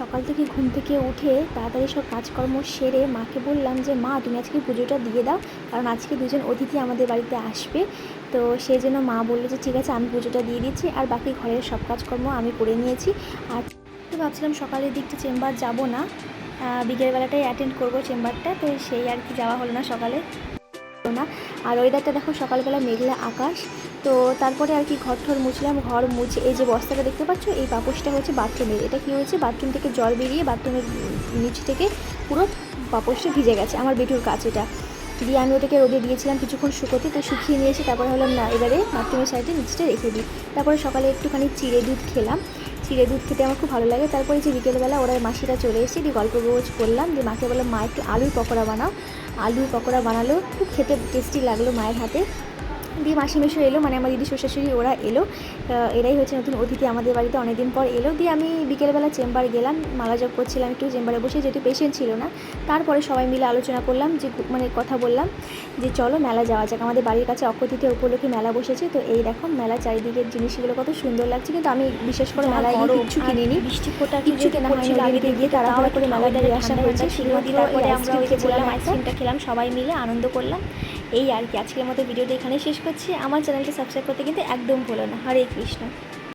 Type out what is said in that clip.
সকাল থেকে ঘুম থেকে উঠে তাড়াতাড়ি সব কাজকর্ম সেরে মাকে বললাম যে, মা, তুমি আজকে পুজোটা দিয়ে দাও, কারণ আজকে দুজন অতিথি আমাদের বাড়িতে আসবে। তো সেই জন্য মা বলল যে, ঠিক আছে, আমি পুজোটা দিয়ে দিচ্ছি, আর বাকি ঘরের সব কাজকর্ম আমি করে নিয়েছি। আর তো ভাবছিলাম সকালের দিকটা চেম্বার যাব না বিকেলবেলাটাই অ্যাটেন্ড করব চেম্বারটা, তো সেই আর কি যাওয়া হলো না সকালে। না। আর ওয়েদারটা দেখো, সকালবেলা মেঘলা আকাশ। তো তারপরে আর কি ঘর ঠর মুছলাম, ঘর মুছে, এই যে বস্তাটা দেখতে পাচ্ছ, এই পাপোশটা হচ্ছে বাথরুমের এটা কি হয়েছে? বাথরুম থেকে জল বেরিয়ে বাথরুমের নিচ থেকে পুরো পাপোশটা ভিজে গেছে। আমার বেটুর কাছে এটা। দিয়ে আমি ওটাকে রোদে দিয়েছিলাম কিছুক্ষণ শুকোতে, তো শুকিয়ে নিয়েছি তারপরে হলাম না, এবারে বাথরুমের সাইডে নিচটা রেখে দিই। তারপরে সকালে একটুখানি চিড়ে দুধ খেলাম। চিড়ে দুধ খেতে আমার খুব ভালো লাগে। তারপরে যে বিকেলবেলা ওরা মাসিরা চলে এসে দিয়ে গল্প গোজ করলাম। দিয়ে মাকে বললাম, মা, একটু আলুর পকোড়া বানাও। আলুর পকোড়া বানালো। খুব খেতে টেস্টি লাগল মায়ের হাতে। দিয়ে মাসি মেশো এলো মানে আমার দিদি শ্বশুরি ওরা এলো। এরাই হচ্ছে নতুন অতিথি আমাদের বাড়িতে অনেকদিন পর এলো। দিয়ে আমি বিকেলবেলা চেম্বার গেলাম মালা জপ করছিলাম একটু চেম্বারে বসে যেহেতু পেশেন্ট ছিল না তারপরে সবাই মিলে আলোচনা করলাম যে মানে কথা বললাম যে চলো মেলা যাওয়া যাক। আমাদের বাড়ির কাছে অক্ষতিথি উপলক্ষে মেলা বসেছে তো এই দেখো মেলা চারিদিকের জিনিসগুলো কত সুন্দর লাগছে। কিন্তু আমি বিশেষ করে মেলায় গিয়ে কিচ্ছু কিনিনি। বৃষ্টি ফোঁটা কিচ্ছু কেনা হয়নি। বাড়িতে গিয়ে তাড়াহুড়ো করে মেলা ঘুরে আসা হয়েছে শুধুমাত্র তারপরে এই আমরা বললাম আইসক্রিমটা খেলাম সবাই মিলে আনন্দ করলাম। এই আর কি। আজকের মতো ভিডিওটা এখানে শেষ করছি। আমার চ্যানেলটা সাবস্ক্রাইব করতে কিন্তু একদম ভুলো না। হরে কৃষ্ণ।